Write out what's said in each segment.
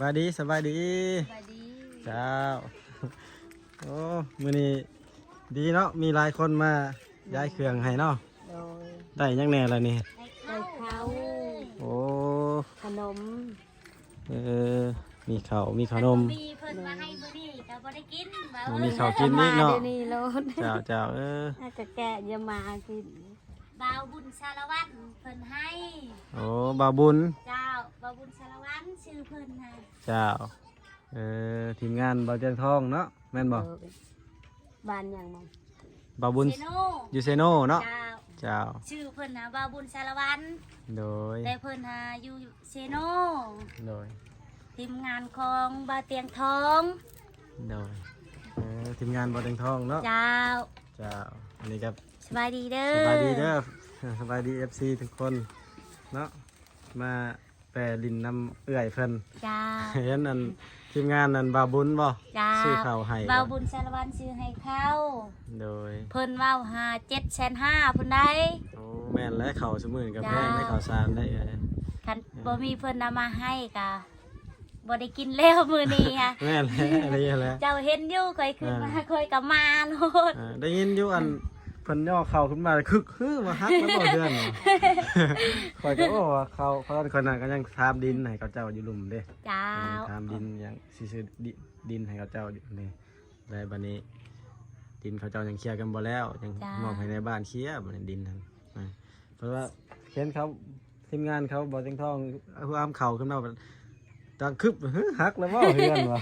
บายดีสบายดีสวัสดีเจ้าโอ้มื้อนี้ดีเนาะมีหลายคนมาย้ายเครื่องให้เนาะโดยได้ยังแน่ละนี่ไก่ข้าวโอ้ขนมเออมีข้าวมีขนมมีเพิ่นมาให้มื้อนี้ก็บ่ได้กินบ่มีข้าวกินนี่เนาะดี๋ยวนี่โลดเจ้าเจ้าเออถ้าจะแกะอย่ามากินบ่าวบุญสารวัตรเพิ่นให้โอ้บาบุญเจ้าบ่าวบุญสารวัตร ชื่อเพิ่นน่ะเจ้าเออทีมงานเบาเจียงทองเนาะแม่นบ่โดยบ้านอย่างมั้งบาบุญเซโนยูเซโนเนาะเจ้าเจ้าชื่อเพิ่นน่ะบ่าวบุญสารวัตรโดยแต่เพิ่นน่ะอยู่เซโนโดยทีมงานของบ่าวเตียงทองโดยเออทีมงานเบาเจียงทองเนาะเจ้าเจ้าอันนี้ครับสบายดีเด้อสบายดีเด้อสบายดีเอฟซีทุกคนเนาะมา แปรลินน้ำเอื่อยเพิ่นเจ้า เห็นอันทีมงานนันบาบุญบ่เจ้าชื่อเขาให้บ่าวบุญสารวัตรชื่อให้เข้าโดยเพิ่นเว้าหา7แสน5พุ่นได้ โอ้แม่นและเขาสมือกับจ้าแพงได้เขาวสารได้เอ้ยคันบ่มีเพิ่นนำมาให้กะบ่ได้กินแล้วมื้อนี้ค่ะ แม่นและอะไรแหละ เจ้าเห็นอยู่ค่อยขึ้นมาอ่า ค่อยกลับมาโลดอ่าได้ยินอยู่อัน เพิ่นย่อเข่าขึ้นมาคึกฮือมาฮักแล้วบ่เดือนคอยก็โอ้ว่าเขาเขาคนนั้นก็ยังทามดินให้เขาเจ้าอยู่หลุมเด้เจ้าทามดินยังสิซื้อดิดินให้เขาเจ้าอยู่นี่แล้วบัดนี้ ดินเขาเจ้ายังเคลียร์กันบ่แล้ว ยังมอบให้ในบ้านเคลียร์บัดนี้ดินนั้นนะเพราะว่าเห็นเขาทีมงานเขาบ่จังทองเอาอ้ามเข่าขึ้นมาแบบดังคึบฮึฮักแล้วบ่เฮือนวะ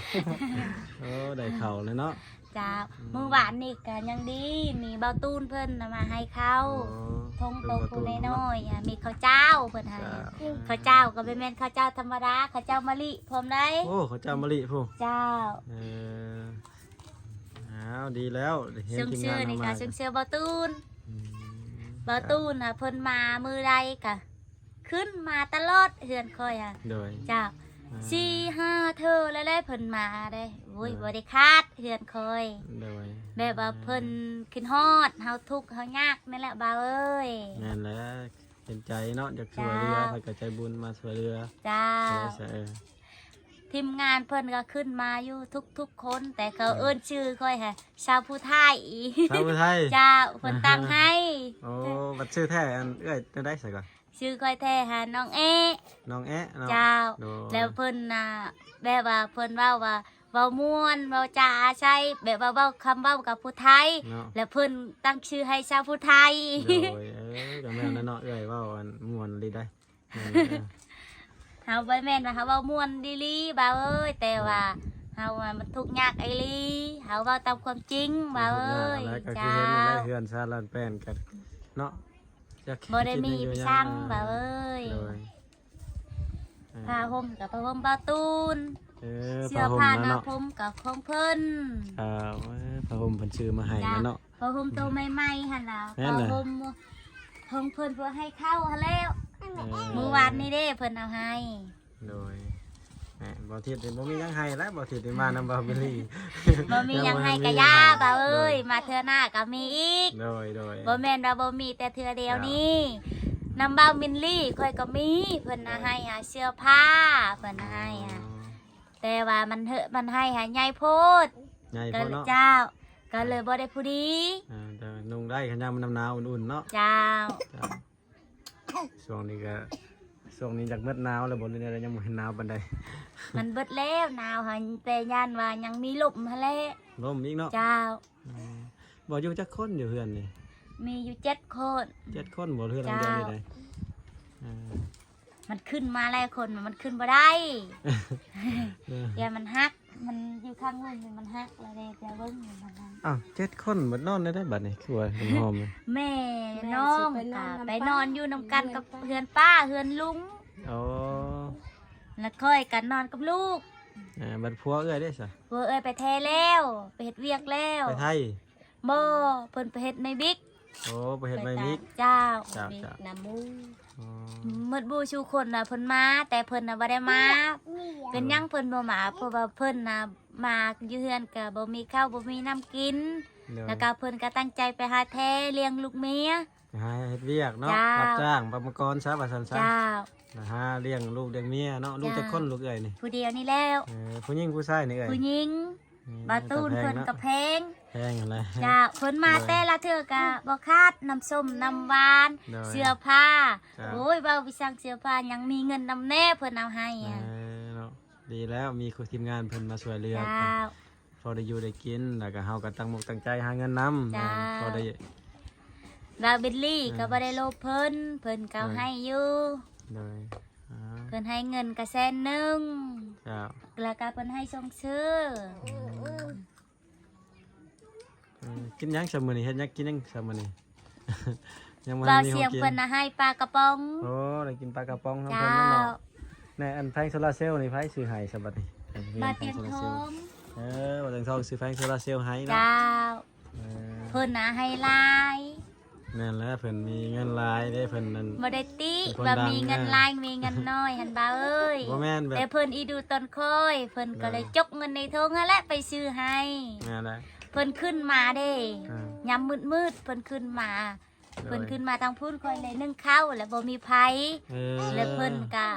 โอ้ได้เข่าเลยเนาะ เจ้ามื้อวานนี่ก็ยังดีมีเบาตูนเพิ่นนำมาให้เขาโอ้ทงโตปูน้อยๆอะมีข้าวเจ้าเพิ่นให้จ้าข้าวเจ้าก็บ่แม่นข้าวเจ้าธรรมดาข้าวเจ้ามะลิพร้อมได้โอ้เขาเจ้ามะลิผู้เจ้าเอออ้าวดีแล้วเห็นซึ่งทีมชื่งาอนนี่เอาก็มาซึ่งชื่อเบาตูนอืมเบาตูนน่ะเพิ่นมามื้อใดก็ขึ้นมาตลอดเฮือนค่อยอะโดยเจ้าอ่า สี่ห้าเธอแล้วได้เพิ่นมาได้โอ้ยเออบ่ได้คาดเฮือนคอยโดยแบบว่าเพิ่นขึ้นฮอดเฮาทุกข์เฮายากนั่นแหละบ่าวเอ้ยนั่นแหละเป็นใจเนาะอยากช่วยเรือจ้าถ้าเกิดใจบุญมาช่วยเรือจ้าเออเออทีมงานเพิ่นก็ขึ้นมาอยู่ทุกๆคนแต่เขาเอิ้นชื่อค่อยค่ะชาวผู้ไทยชาวไทยเจ้าเพิ่นตั้งให้โอ้บัดชื่อแท้อันเอ้ยจะได้ใส่ก่อน ชื่อค่อยแท้หาน้องเอ๊ะน้องแอะเนาะเจ้า โดยแล้วเพิ่นน่ะแบบว่าเพิ่นเว้าว่าเว้าม่วนเว้าจาใช่แบบว่าเว้าคำเว้ากับผู้ไทย เนาะแล้วเพิ่นตั้งชื่อให้ชาวผู้ไทย โดยเออกับแม่นแล้วเนาะเอ้ยเว่าอันม่วนเลยได้แม่นเออเฮาบ่แม่นว่าเฮาเว้าม่วนดีลีบ่าวเอ้ยแต่ว่าเฮาว่ามันทุกข์ยากไอ้ลีเฮาเว้าตามความจริงบ่าวเอ้ยแล้วก็คือเจ้าเห็นอยู่ได้เฮือนซาลันแป้นกันเนาะ จะบ่ได้มีคิพี่อยู่ช่างยังบ่าวเอ้ยโดยเออผ้าห่มกับผ้าห่มบ่าวตูนเออเสื้ผ้าอห่มผ้าหแล้วน้าเนาะผมกับของเพิ่นอ่าเอ้ยผ้าห่มเพิ่นซื้อมาให้แล้วเนาะผ้าห่มตัวใหม่ๆหั่นล่ะแม่นผ้าน่ะห่มของเพิ่นเพื่อให้เข้าหั่นแล้วเออมื้อวานนี้เด้เพิ่นเอาให้โดย แหมบ่ทิดนี่บ่มีหยังให้แล้วบ่ทิดนี่มานำบ่าวเบลลี่บ่มีหยังให้กะยาบ่าวเอ้ย มาเทื่อหน้าก็มีอีกโดยโดยบ่แม่นว่าบ่มีแต่เทื่อเดียวนี้น้ำเบ้ามินลี่ค่อยก็มีเพิ่นน่ะให้หาเสื้อผ้าเพิ่นน่ะให้อะแต่ว่ามันเหอะมันให้หาใหญ่โพดใหญ่ก็พอเลยเนาะเจ้า ก็เลยบ่ได้ผู้ดีอ่าแต่นุ่งได้ขยามมันหนาวอุ่นๆเนาะเจ้าจ้ะช่วงนี้ก็ ช่วงนี้จากเมื่อหนาวแล้วบ่เลยเนี่ยยังบ่เห็นหนาวปานใดมันเบิดแล้วหนาวหันแต่ย่านว่ายังมีลมหั่นแหละลมอีกเนาะเจ้า อืมบ่อยู่จักคนอยู่เฮือนนี่มีอยู่เจ็ดคน เจ็ดคนบ่เฮือนหลังเดียวนี่จ้าได้อ่ามันขึ้นมาหลายคนมันขึ้นบ่ได้ เอออย่ามันฮัก มันอยู่ข้างลุ่มนี่มันฮักแล้วเด้จะเบิ่งอยู่มันฮักอ้าวเจ็ดคนบ่นอนได้ได้บัดนี้คือว่าหอมๆเลยแม่น้องก็ไปนอนอยู่นำกันกับเฮือนป้าเฮือนลุงอ๋อแล้วค่อยกันนอนกับลูกอ่าบัดผัวเอ้ยได้ซะเวอเอ้ยไปแท้แล้วไปเฮ็ดเวียกแล้วไปไทยบ่เพิ่นไปเฮ็ดในบิ๊กโอ้ไปเฮ็ดใบมิกเจ้าจ้าจ้าน้ำมู อ๋อมืดบูชูคนน่ะเพิ่นมา แต่เพิ่นน่ะบ่ได้มา เป็นหยังเพิ่นบ่มาเพราะว่าเพิ่นน่ะมาอยู่เฮือนก็บ่มีข้าวบ่มีน้ำกิน เดี๋ยวแล้วก็เพิ่นก็ตั้งใจไปหาแท้เลี้ยงลูกเมีย หาเฮ็ดเวียกเนาะเจ้ารับจ้างประมกรซะว่าซั่นซะเจ้า นะฮะเลี้ยงลูกเลี้ยงเมียเนาะลูกเจ้า จะคนลูกเอ้ยนี่ผู้เดียวนี่แล้ว เออผู้หญิงผู้ชายนี่เอ้ยผู้หญิงอืมบาตูนแต่แพเพิ่งนเนาะกระเพง แพงอะไร จ้าเพิ่นมาแต่ละเทื่อกะบ่คาดน้ำส้มน้ำหวานโดยเสื้อผ้าจ้าโอ้ยเบาไปสั่งเสื้อผ้ายังมีเงินนำแน่เพิ่นเอาให้เออะอเนาะดีแล้วมีครูทีมงานเพิ่นมาช่วยเหลือ จ้า พอได้อยู่ได้กินแล้วก็เฮาก็ตั้งมุกตั้งใจหาเงินนำจ้า พอได้ บาเบลลี่ก็บ่ได้โลภเพิ่นเพิ่นก็เออให้อยู่เลยอ่าเพิ่นให้เงินก็แสนหนึง เจ้าแล้วก็เพิ่นให้ส่งซื้อเออ กินหยังซะมื้อนี้เฮ็ดหยังกินหยังซะมื้อนี้ยังบ่บ่ทันมีเสียงของกินเพิ่นน่ะให้ปลากระป๋อง โอ้ได้กินปลากระป๋องน้ำเจ้าเพิ่นนั่นเนาะในอันแพงโซลาร์เซลล์นี่ไผซื้อให้ซะบัดนี้บาเตียงทองเออบ่เตียงทองซื้อแพงโซลาร์เซลล์ให้เนาะเจ้าเออเพิ่นน่ะให้หลายนั่นแหละเพิ่นมีเงินหลายได้เพิ่นนั่น บ่ได้ติเป็นคนว่าดังมีเงินนะ หลายมีเงินน้อยหันบ่าเอ้ย บ่แม่นแบบแต่เพิ่นอีดูต้นคอย เพิ่นก็เลยจกเงินในทงนั่นแหละไปซื้อให้ นั่นแหละ เพิ่นขึ้นมาเด้อ่า ยามมืดๆเพิ่นขึ้นมาโดยเพิ่นขึ้นมาทางพูนคอยเลยนึ่งข้าวแล้วบ่มีไผเออแล้วเพิ่นก็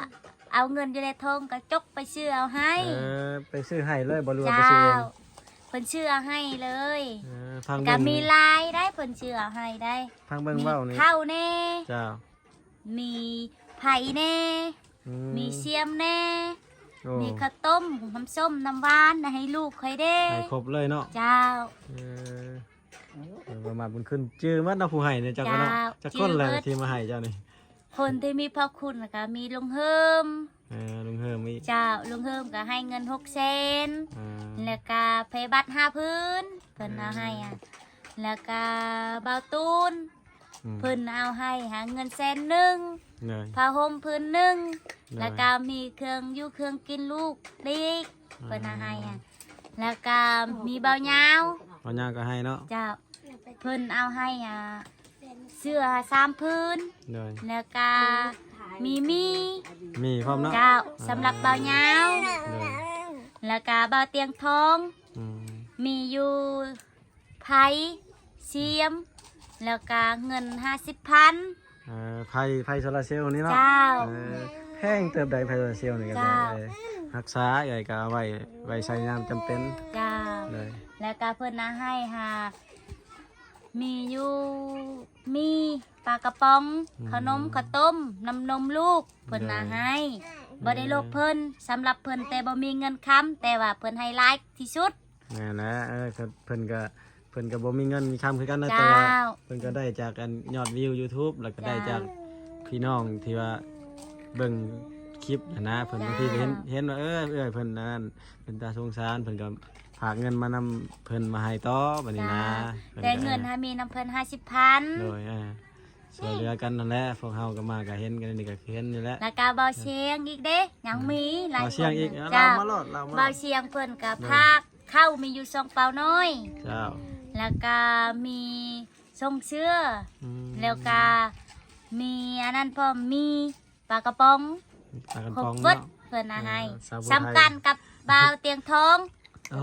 เอาเงินอยู่ในทงก็จกไปซื้อเอาให้เออไปซื้อให้เลยบ่รู้ว่าไปเจ้าซื้อเองเพิ่นชื่อเอาให้เลยเออพังก็เบิ่งมีลายได้เพิ่นชื่อเอาให้ได้พังเบิ่งมีเว้านี่ข้าวแน่ เจ้ามีไผ่แน่ อืมีเสียมแน่ โอ้ มีข้าวต้มน้ำส้มน้ำหวานนะให้ลูกค่อยเด้ให้ครบเลยเนาะเจ้า เออเออประมาณบุญขึ้นจื้อมันเนาะผู้ให้เนี่ยเจ้าก็เนาะเจ้าจักคนแหละจื้อเบิดที่มาให้เจ้านี่คนที่มีพระคุณนะคะมีลุงเฮิมเออลุงเฮิมอีกเจ้าลุงเฮิมก็ให้เงินหกเซนอ่าแล้วก็เพบัตรห้าพื้นเพิ่นเอาให้อะแล้วก็เบาตูนอืม เพิ่นเอาให้หาเงินแสนหนึ่งเลย ผ้าห่มพื้นหนึ่งได้ แล้วก็มีเครื่องอยู่เครื่องกินลูกเล็กเพิ่นเอาให้อะแล้วก็มีเบายาววันย่างก็ให้เนาะเจ้าเพิ่นเอาให้อะเสื้อสามพื้น เลยแล้วก็มีมีมีพร้อมเนาะเจ้าสำหรับเบายาวเลยแล้วก็เบาเตียงทอง อืมมีอยู่ไผ่เสียม แล้วก็เงินห้าสิบพันเออไพ่ไพ่โซลาร์เซลล์นี่เนาะเจ้า เออแพงเติบใดไพ่โซลาร์เซลล์นี่ก็ได้เจ้า เออรักษาใหญ่ก็เอาไว้ไว้ใช้ยามจำเป็นเจ้า เลยแล้วก็เพิ่นนะให้หามีอยู่มีปลากระป๋อง ขนมข้าวต้มน้ำนมลูก เพิ่นนะให้บ่ได้ลบเพิ่นสำหรับเพิ่นแต่บ่มีเงินค้ำแต่ว่าเพิ่นให้หลายที่สุดนี่นแหละเออก็เพิ่นก็ เพิ่นก็บ่มีเงินมีคำคือกันนะเจ้าแต่ว่าเพิ่นก็ได้จากอันยอดวิว YouTube แล้วก็ได้เจ้าจากพี่น้องที่ว่าเบิ่งคลิปนะนะเพิ่นเจ้าบางทีก็เห็นเห็นว่าเออเอ้ยเพิ่นนั่นเป็นตาสงสารเพิ่นก็ฝากเงินมานำเพิ่นมาให้ต่อบัดนี้นะพิ่แต่ก็เงินถ้ามีน้ำเพิ่นห้าสิบพันโดยอ่าช่วยเหลือกันนั่นแหละพวกเฮาก็มาก็เห็นกันนี่ก็เห็นนี่แหละ แล้วก็เบาเชียงอีกเด้ยังมีหลายเอาเสียงอีกคนเอาเจ้าเรามาโลดเรามาโลเบาดเชียงเพิ่นกับภาคเข้ามีอยู่สองเปาน้อย เจ้า แล้วก็มีทรงเชื่ออืมแล้วก็มีอันนั้นพร้อมมีปลากระป๋องปากกันครบปองเบิดเนาะ เพิ่นเอาให้เออสาวบัวไทย สำคัญกับบ่าวเตียงทองโอ้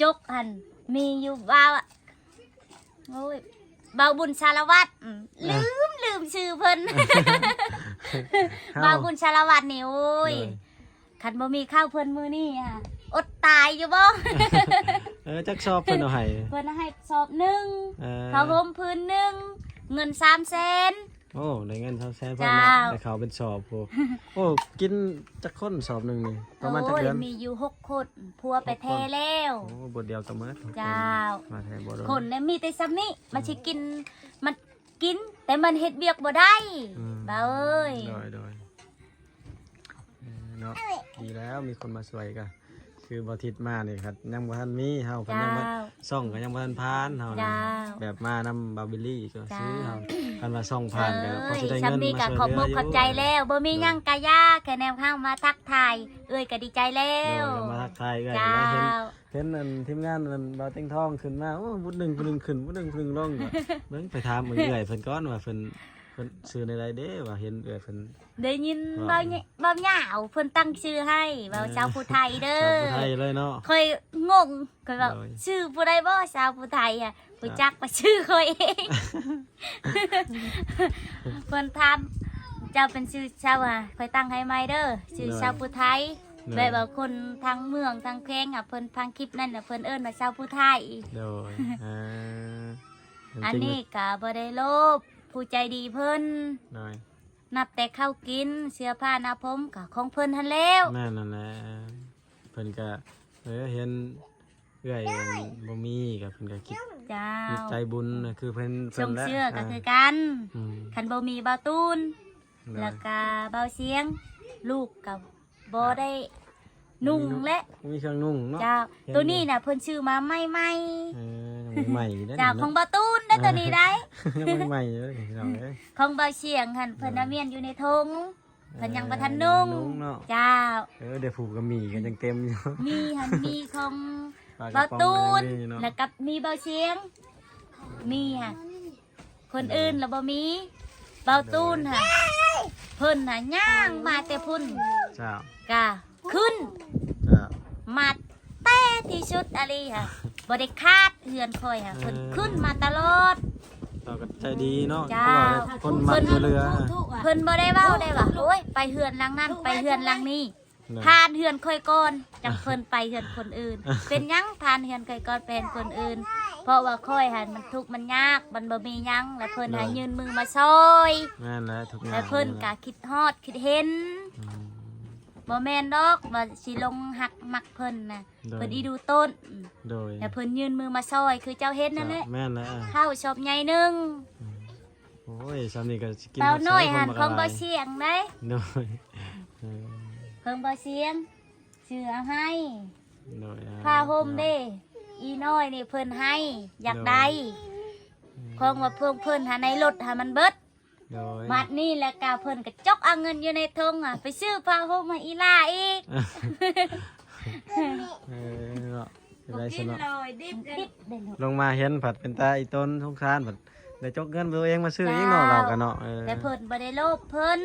จกหันมีอยู่บ่าวอะโอ้ยบ่าวบุญสารวัตรอืมลืมลืมชื่อเพิ่นบ่าวบุญสารวัตรนี่โอ้ย เลยคันบ่มีข้าวเพิ่นมื้อนี้อะ อดตายอยู่บ่ เออจักชอบเพิ่นเอาให้เพิ่นให้สอบหนึ่งเออข้าวห่มพื้นหนึ่งเงินสามแสน โอ้ได้เงินเท่าแสนพอเจ้าเนาะได้เขาวเป็นสอบโอ้โอ้กินจักคนสอบหนึงนี่ประมาณจักโอ้ยเดือนมีอยู่หกคนพัวไปแท้แล้ว โอ้บทเดียวก็หมดเจ้ามาแท้บ่โดคนเนี่ยมีแต่ซ้ำนี้มันสิกินมันกิน แต่มันเฮ็ดเบียกบ่ได้อืมบ่าวเอ้ย โดยโดยเออเนาะดีแล้วมีคนมาช่วยกัน คือบ่ทิศมานี่ครับยังบ่ทันมีเฮาเพิ่นเจ้ายังบ่ซ่องก็ยังบ่ทันผ่านเฮานะเจ้าแบบมานำบาบิลลี่ก็เจ้าซื้อเฮาคันว่าซ่องผ่านก็พอเอ้ยสิได้เงินซ้ำนี้มาก็ช่วยขอบเหลืมุอกอยู่ขอบใจแล้วบ่มีหยังกะยาแค่แนวข้างมาทักทายเอ้ยก็ดีใจแล้เดี๋ยววก็มาทักทายกันเจ้าแล้วเห็นเห็นอันทีมงานอันบ่าวเต็งทองขึ้นมาโอ้บุญหนึงบุญหนึงขึ้นบุญหนึงบุญหนึงลงก็เบิ่งไปถามมื้อเอื้อยเพิ่นก่อนว่าเพิ่น พิ่นซื้อในใดเด้ว่าเห็นเอื้อยเพิ่น ได้ยินว่าเบาเนี่ยเบาเหยาวเพิ่นตั้งชื่อให้เบาชาวผู้ไทยเด้ชาวอผู้ไทยเลยเนาะเคยงงเคยแบบโดยชื่อผู้ใดบ่ชาวผู้ไทยอะผู้จักไปชื่อเคยเองเพิ่นทำเจ้าเป็นชื่อชาวอะคอยตั้งให้ไหมเด้อชื่อชาวผู้ไทยโดยแบบว่าคนทางเมืองทางเพลงอะเพิ่นทางคลิปนั่นน่ะเพิ่นเอิ้นว่าชาวผู้ไทย โดยอ่าอันนี้ก็บ่ได้โลภ ผู้ใจดีเพิ่นโดยนับแต่ข้าวกินเสื้อผ้าหน้าผมก็ของเพิ่นทันแล้ว แม่นนั่นแหละเพิ่นก็เออเห็นเอื้อยมันบ่มีก็เพิ่นก็คิดเจ้ามีใจบุญน่ะคือเพิ่นชเพิ่นมและเสื้อก็คือกันอืมคันบ่มีบ่าวตูน โดย แล้วก็เบาเสียง ลูกกับบ่ได้ นุ่งและมีเครื่องนุ่งเนาะเจ้าเห็นตัวนี้น่ะเพิ่นชื่อมาใหม่เออยังใหม่ๆๆได้เจ้าของบ่าวตูนได้อตัวนี้ได้ยังใหม่ๆอยู่เลยพี่น้องเอ้ยของเบาเสียงหั่นเพิ่นน่ะเมียนอยู่ในธงเพิ่นยังบ่ทันนุ่งนุ่งเนาะเจ้า เออเดี๋ยวผูกกับหมี่กันยังเต็มอยู่มีหั่นมีของปลากระเบาป๋องตูนก็ยังมีเนาะแล้วกับมีเบาเสียง มีค่ะคนอื่นแล้วบ่มีเบาตูนค่ะเพิ่นน่ะย่างมาแต่พุ่นเจ้าก็ ขึ้นเจ้ามาเต้ที่ชุดอะไรค่ะบริคาดเฮือนคอยค่ะเพิ่นเออขึ้นมาตลอด เราก็ใจดีเนาะเจ้า เพราะว่าคนมักเรือเพิ่นบ่ได้เว้าได้ว่าโอ้ยไปเฮือนหลังนั้นไปเฮือนหลังนี้เนาะผ่านเฮือนคอยก่อนจักเพิ่นไปเฮือนคนอื่น เป็นหยังผ่านเฮือนคอยก่อนเป็นคนอื่น เพราะว่าคอยหันมันทุกข์มันยากมันบ่มีหยังแล้วเพิ่นหายืนมือมาซอย แม่นแล้วทุกอย่างแล้วเพิ่นก็คิดฮอดคิดเห็น อืม บ่แม่นดอกว่าสิลงหักมักเพิ่นน่ะโดย เพิ่นอีดูต้นโดยแล้วเพิ่นยืนมือมาซอยคือเจ้าเฮ็ดนั่นแหละแม่นแล้วข้าวชอบใหญ่หนึงโอ้ยสามีก็สิกินเปล่าน้อยหันข้าวของบ่ซยเสียงได้โดยเออของบ่เสียงเชื่อให้โดยอ่ผ้าห่มเด้อีน้อยนี่เพิ่นให้อยากได้ของว่าเพิ่นเพิ่นหาในรถหามันเบิด โดยบัดนี้แล้วก็เพิ่นก็จกเอาเงินอยู่ในทงอะ ไปซื้อผ้าห่มให้อีหล่าอีกเออเนาะจะได้สกินนุกเลยดิบดิบได้ลูกลงมาเห็นผัดเป็นตาอีต้นสงสารผัดได้จกเงินตัวเองมาซื้ออีกเนาะเรากันเนาะเออแต่เพิ่นบ่ได้โลภเพิ่น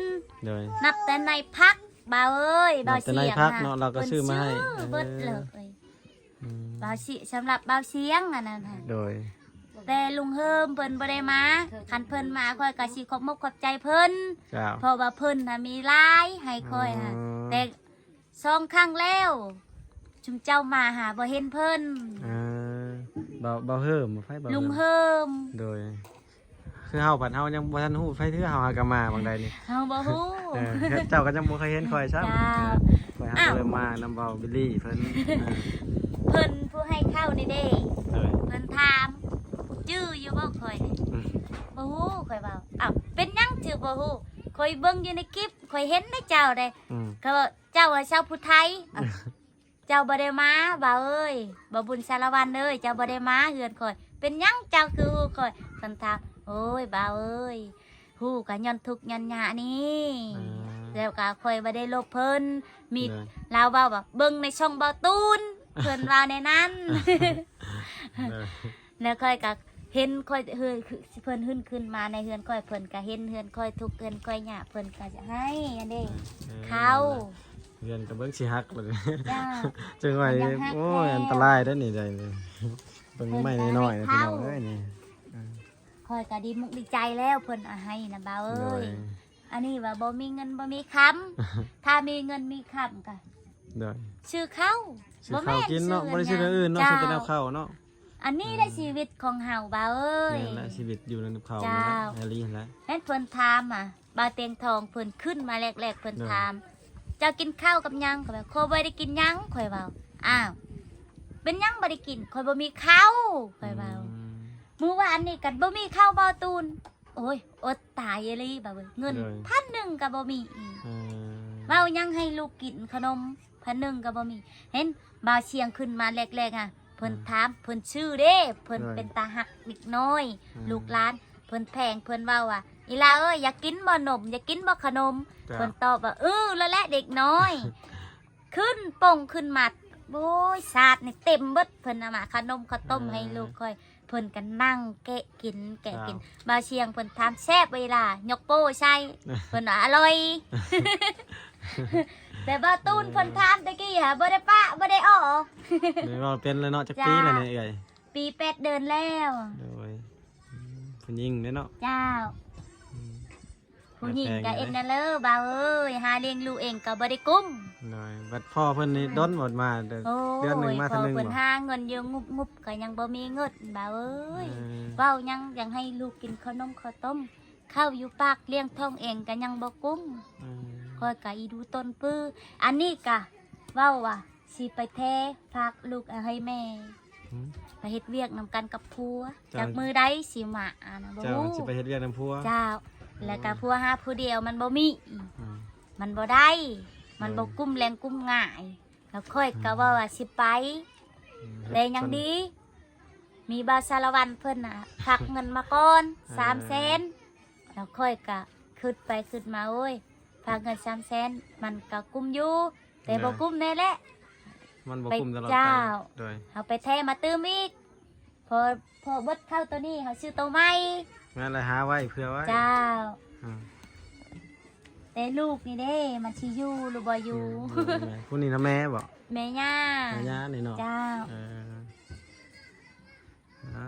โดยนับแต่ในพักบ่าวเอ้ยบ่าวนับแต่เสีในยงพักค่ะเนาะเราก็ซื้อมาให้เพิ่นซื้อเบิดเอเลอยอืมบ่าวสิสำหรับบ่าวเสียงอันนั้นค่ะโดย แต่ลุงเฮิมเพิ่นบ่ได้มาคันเพิ่นมาค่อยก็สิขอบมกขอบใจเพิ่นเจ้าเพราะว่าเพิ่นน่ะมีหลายให้ค่อยค่ะอ๋อแต่สองครั้งแล้วชุมเจ้ามาหาบ่เห็นเพิ่นอ่าเบาเบาเฮิมไฟเบาลุงเฮิมเฮิมโดยคือเฮาผัดเฮายังบ่ทันฮู้ไฟถือเฮาหากะมาบางใดนี่เฮาบ่ฮู้เออเจ้าก็ยังบ่เคยเห็นคอยซ้ำจ้าคอยหาอ้าวเริ่มมานำเบาบิลลี่เพิ่นอ่าเพิ่นผู้ให้เข้านี่เด้โดยเพิ่นถาม จื้ออยู่บ่ค่อยนี่อืมบ่ฮู้ข่อยเว้าอ้าวเป็นหยังจื้อบ่ฮู้ข่อยเบิ่งอยู่ในคลิปข่อยเห็นในเจ้าเด้อืมก็ว่าเจ้าว่าชาวพุทธไทยอ้าวเจ้าบ่ได้มาบ่าวเอ้ยบ่บุญสารวันเอ้ยเจ้าบ่ได้มาเฮือนข่อย เป็นหยังเจ้าคือฮู้ข่อยเพิ่นถามโอ้ยบ่าวเอ้ยฮู้ก็ย้อนทุกข์ย้อนยากนี่อ่าแล้วก็ข่อยบ่ได้ลบเพิ่นมีโดยลาวเว้าว่าเบิ่งในช่องเบาตูน เพิ่นว่าในนั้นโดยแล้วค่อยก็ เห็นค่อยเฮือนคือเพิ่นขึ้นขึ้นมาในเฮือนค่อยเพิ่นก็เห็นเฮือนค่อยทุกข์เฮือนค่อยยากเพิ่นก็จะให้อันนี้เข้าเรียนกับเบิ่งสิฮักเลยจ้าจังไว้ยังฮักโอ้ยแล้วอันตรายเด้อนี่ได้เลยเบิ่งไม่น้อยๆนะพี่น้องเอ้ยนี่ค่อยก็ดีมุกดีใจแล้วเพิ่นเอาให้นะบ่าวโดเอ้ยยอันนี้ว่าบ่มีเงินบ่มีคำถ้ามีเงินมีคำก็โดยชื่อเข้าซื้อข้าวกินเนาะบ่ได้ซื้ออย่างอื่นเนาะซื้อแต่แนวข้าวเนาะ อันนี้ได้ชีวิตของเฮาบ่าวเอ้ย นี่นแหละชีวิตอยู่ในข้าวเจ้า นี่แหละแอรี่แหละแม่นเพิ่นถามอะบาวเตียงทองเพิ่นขึ้นมาแรกๆเพิ่นเด้อถามเจ้ากินข้าวกับหยังก็แบบโคบ่ได้กินหยังข่อยเว้าอ้าวเป็นหยังบ่ได้กินข่อยบ่มีข้าวข่อยเว้าอืมมื้อวานนี่กันบ่มีข้าวบ่ตูน โอ้ยอดตายอีหลีบ่าเว้ยเงินเด้อพันหนึ่งก็บ่มีอีกเออเว้ายังให้ลูกกินขนมพันหนึ่งก็บ่มี เห็นบ่าวเชียงขึ้นมาแรกๆอะ เพิ่นถามเพิ่นชื่อเด้เพิ่นเป็นตาหักเด็กน้อย ลูกหลานเพิ่นแพงเพิ่นเว้าว่าอีลาเอ้ยอยากกินบ่นมอยากกินบ่ขนมจ้ะเพิ่นตอบว่าเออแล้วแหละเด็กน้อย ขึ้นป่งขึ้นมัดโอ้ยสาดนี่เต็มเบิดเพิ่นเอามาขนมข้าวต้มอ่าให้ลูกค่อยเพิ่นพิ่นก็นั่งแกะกิน แกะกินบาวเชียงเพิ่นทำแซ่บเวลายกโป้ใช่เพิ่นว่าอร่อย แต่บ่าวตูนเพิ่นทานตะกี้ค่ะบ่ได้ปะบ่ได้อ้อเดี๋ยวเราเป็นแล้วเนาะจักจ้าปีแล้วเนี่ยเอ้ยปีเป็ดเดินแล้ว โดยอืมผู้หญิงเด้เนาะเจ้า อืมผู้หญิงก็แพงอยู่เอ็นนั่นเลยบ่าวเอ้ยหาเลี้ยงลูกเองก็บ่ได้กุ้ม โดยบัดพ่อเพิ่นนี่ด้นหมดมาเดือนโอ้เดือนหนึงยมาพเท่าอนึงเพิ่นบ่หาเงินเยอะงุบงุบก็ยังบ่มีเงินบ่าวเอ้ย เออเว้ายังยังให้ลูกกินขนมข้าวต้มข้าวอยู่ปากเลี้ยงท้องเองก็ยังบ่กุ้ม เออ คอยกะอีดูต้นปื้ออันนี้กะเว้าว่าสิไปแท้ฝากลูกเอาให้แม่หืมไปเฮ็ดเวียกนำกันกับผัวจ้ะจากมือใดสิมาอ่านะบ่เจ้ารู้สิไปเฮ็ดเวียกนํผัวเจ้า แล้วก็ผัวหาผู้เดียวมันบ่มี อืม มันบ่ได้ มันบ่เออกุ้มแรงกุ้มง่ายแล้วค่อยก็ว่าว่าสิไปอืมแต่ยังดี มีบาสารวันเพิ่นน่ะพักเงินมาก่อนเออสามแสนแล้วค่อยก็ขึ้นไปขึ้นมาโอ้ย พักเงินสามแสนมันก็กุ้มอยู่ แต่บ่กุ้มแน่แหละ มันบ่ไปคุมตลอดเจ้า โดยเอาไปแทมาตื้มอีก พอพอเบดเข้าตัวนี้เขาซื้อตัวใหม่งั้นเลยหาไว้เพื่อไว้เจ้า อืมแต่ลูกนี่เด้มันชิอยู่หรือบ่อยู่แม่ผู้นี้นะแม่บ่แม่ย่าแม่ย่านี่เนาะเจ้า เออเอา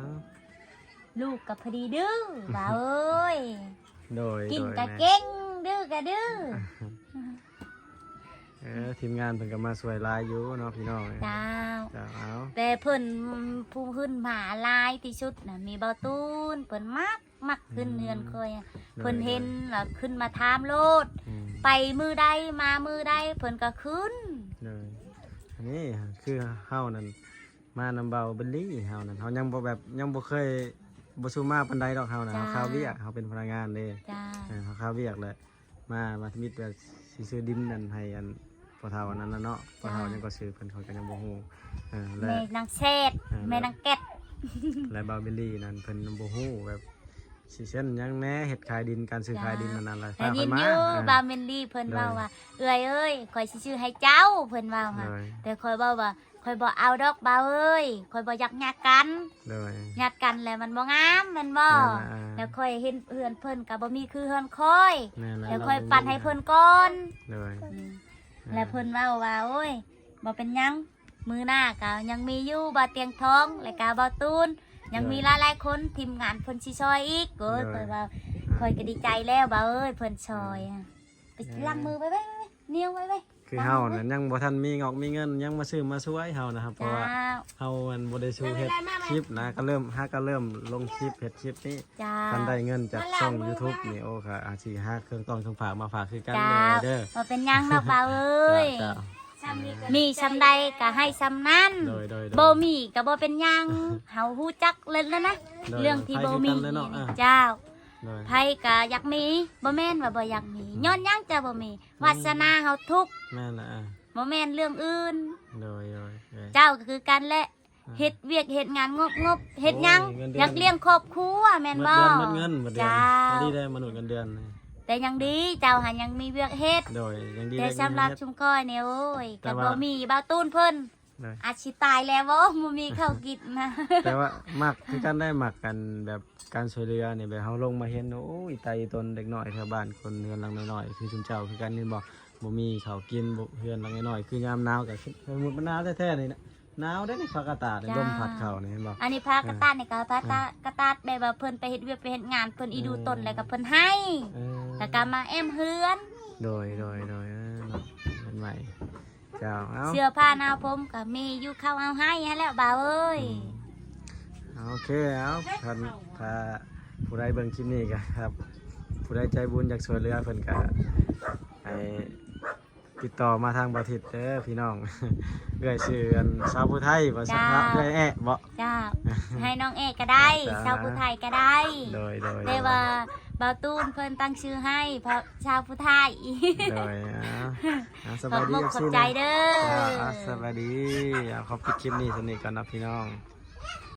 ลูกกับพอดีดื้อบ่าวเอ้ยโดยกินโดยกะแม่ เก่ง ดื้อกะดื้อเออทีมงานเพิ่นก็มาสวยหลายอยู่เนาะพี่น้องเจ้าจ้าเอาแต่เพิ่นผู้ขึ้นหมาลายที่ชุดน่ะมีเบาตูนเพิ่นมักมักขึ้นเนือนคอยอะเพิ่นเห็นแล้วขึ้นมาถามโลดอืมไปมือใดมามือใดเพิ่นก็ขึ้นเลยอันนี้คือเฮานั่นมานำเบาเบลลี่เฮานั่นเฮายังบ่แบบยังบ่เคยบ่สู้มาปานใดดอกเฮานะจ้าเฮาข้าวเวียกเฮาเป็นพนักงานเด้จ้าเออเฮาข้าวเวียกเลย มามามิดแบบสิซื้อดินนั่นให้อันพ่อเฒ่าอันนั้นน่ะเนาะพ่อเฒ่ายังก็ซื้อเพิ่นเขาก็ยังบ่ฮู้เออและ แม่นางเศษเออแม่นางแก็ดและเบาเบลลี่นั่นเพิ่นบ่ฮู้แบบสิเช่นหยังแหน่เฮ็ดขายดินการซื้อขายดินนั่นนั่นล่ะแต่ยินมาอยู่เออ บาเมนลี่เพิ่นเลยเว้าว่าเอ้ยเอ้ยข่อยสิชื่อให้เจ้าเพิ่นเว้าค่ะเลย แต่ข่อยเว้าว่าข่ อยบ่เอาดอกบ่าวเอ้ยข่อยบ่อยากญาติกันเลยญาติกันแล้วมันบ่งามแมันบ่นั่นล่ะแล้วค่อยเห็นเพื่อนเพิ่นก็บ่มีคือเฮือนค่อยนั่นล่ะแล้วค่อยปั่นให้เพิ่นก่อนเลยอืมแล้วเพิ่นเว้าว่าโอ้ยบ่เป็นหยังมือหน้าก็ยังมีอยู่บ่เตียงทองและก็บ่ตูนยังมีหลายๆคนทีมงานเพิ่นสิช่วยอีกเอ้ยข่อยว่าข่อยก็ดีใจแล้วบ่าเอ้ยเพิ่นช่วยอะไปล้างมือไว้ไว้ไว้เหนียวไว้ไว้ คือเฮานั่นยังบ่ทันมีงอกมีเงิน ยังมาซื้อมาช่วยเฮานะครับ เพราะจ้าว่าเฮามันบ่ได้สู้เฮ็ดคลิปนะก็เริ่มฮาก็เริ่มลงคลิปเฮ็ดคลิปนี้จ้าคันได้เงินจากช่อง YouTube นี่โอ้ค่ะอาจสิหาเครื่องต้องเครื่องฝากมาฝากคือกันจ้าเลยเด้อบ่เป็นหยังดอกบ่าเอ้ยจ้ามีซำใดก็ให้ซำนั้นโดยโดยโดยบ่มีก็บ่เป็นหยังเฮาฮู้จักเลยแล้วนะโดยเรื่องที่บ่มีไปคือกันเลยเนาะอะเจ้า โดย ไผก็อยากมีบ่แม่นว่าบ่อยากมีย้อนหยังจะบ่มีวาสนาเฮาทุกข์แม่นละอะบ่แม่นเรื่องอื่น โดยโดยโดย เจ้าก็คือกันแหละเฮ็ดเวียกเฮ็ดงานงบงบเฮ็ดหยังโอ้ยเงินเดือน อยากเลี้ยงครอบครัวแม่นหมบ่ดเดือนหมดเงินหมดเดือนเจ้าอันนี้ได้มนุษย์เงินเดือนเลยแต่ยังดีเจ้าหันยังมีเวียกเฮ็ดโดยยังดีแต่ได้สำหรับเงินเดือน ชุมก้อยเนี่ยโอ้ยแต่ก็ว่า บ่มีบ่าวตูนเพิ่น โดยอาจสิตายแล้วบ่บ่มีข้าวกินนะ แต่ว่ามักคือกันได้มักกันแบบการช่วยเหลือนี่แบบเฮาลงมาเห็นโอ้ยไตตนเด็กน้อยแถวบ้านคนเรือนหลังน้อยๆคือชุมเจ้าคือกันนี่บอกบ่มีข้าวกินบ่เรือนหลังน้อยๆคือยามหนาวก็คือสมมุติมันหนาวแท้ๆนี่นะหนาวได้นี่ฟ้ากระตาดนี่จ้า ลมพัดเข้านี่เห็นบ่ อันนี้พากระตาดนี่ก็พากระกระตาดแบบว่าเพิ่นไปเฮ็ดเวียกไปเฮ็ดงานเพิ่นอีดูต้นแล้วก็เพิ่นให้เออแล้วก็มาแอมเฮือน โดยโดยโดยเออเนาะเป็นใหม่ เจ้าเอ้าเสื้อผ้าหน้าผมก็มีอยู่เข้าเอาให้ให้แล้วบ่าวเอ้ยเอาโอเคเอาท่านถ้าผู้ใดเบิ่งคลิปนี้ก็ครับ ผู้ใดใจบุญอยากช่วยเหลือเพิ่นก็ให้ติดต่อมาทางบ่ทิศเด้อพี่น้อง เอื้อยชื่ออันสาวผู้ไทยบ่สักพักเอื้อยแอะบ่จ้า ให้น้องเอกก็ได้จ้า ชาวผู้ไทยก็ได้ โดยโดย แต่ว่า บ่าวตูนเพิ่นตั้งชื่อให้เพราะชาวผู้ไทยโดยเอาเอาสขอบายบดีมุกขอบสิใจนะเด้จ้าอเอาสวัสดีเอาขอบปิดคลิปนี้สนิทก่อนนะพี่น้อง